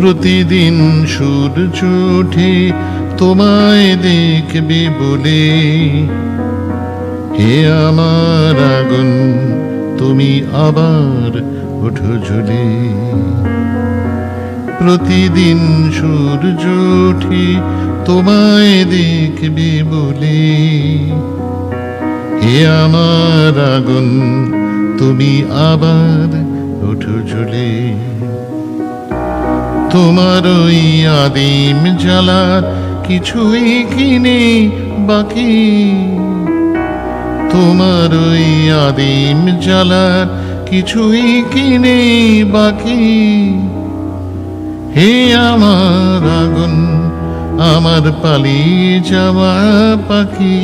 প্রতিদিন সূর্য ওঠে তোমায় দেখবে বলে। হে আমার আগুন, তুমি আবার ওঠো ঝুলে প্রতিদিন সূর্য ওঠে তোমায় দেখবে বলে। হে আমার আগুন, তুমি আবার ওঠো ঝুলে তোমার ওই আদিম জ্বালার কিছুই কিনে বাকি। তোমার ওই আদিম জ্বালার কিছুই কিনে বাকি। হে আমার আগুন, আমার পালিয়ে যাওয়া পাখি,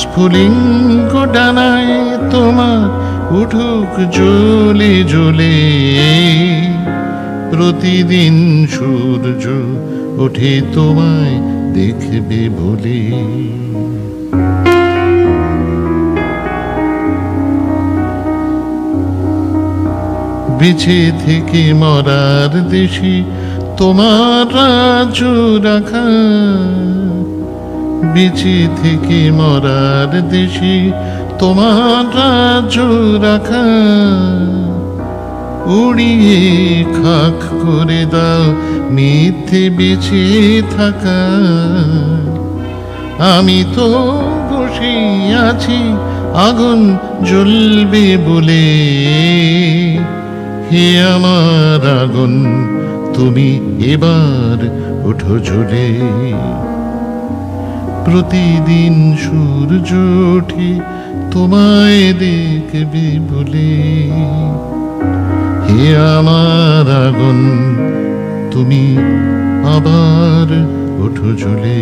স্ফুলিঙ্গ ডানায় তোমার উঠুক জ্বলে জ্বলে। প্রতিদিন সূর্য ওঠে তোমায় দেখবে বলে। বেঁচে থেকে মরার দেশে তোমার রাজ্য রাখা। বেঁচে থেকে মরার দেশে তোমার রাজ্য রাখা। উড়িয়ে খাক করে দাও মিথ্যে বেঁচে থাকা। আমি তো বসে আছি, আগুন জ্বলবে বলে। হে আমার আগুন, তুমি এবার ওঠো জ্বলে প্রতিদিন সূর্য ওঠে, তোমায় দেখবে বলে। হে আমার আগুন তুমি আবার উঠো জ্বলে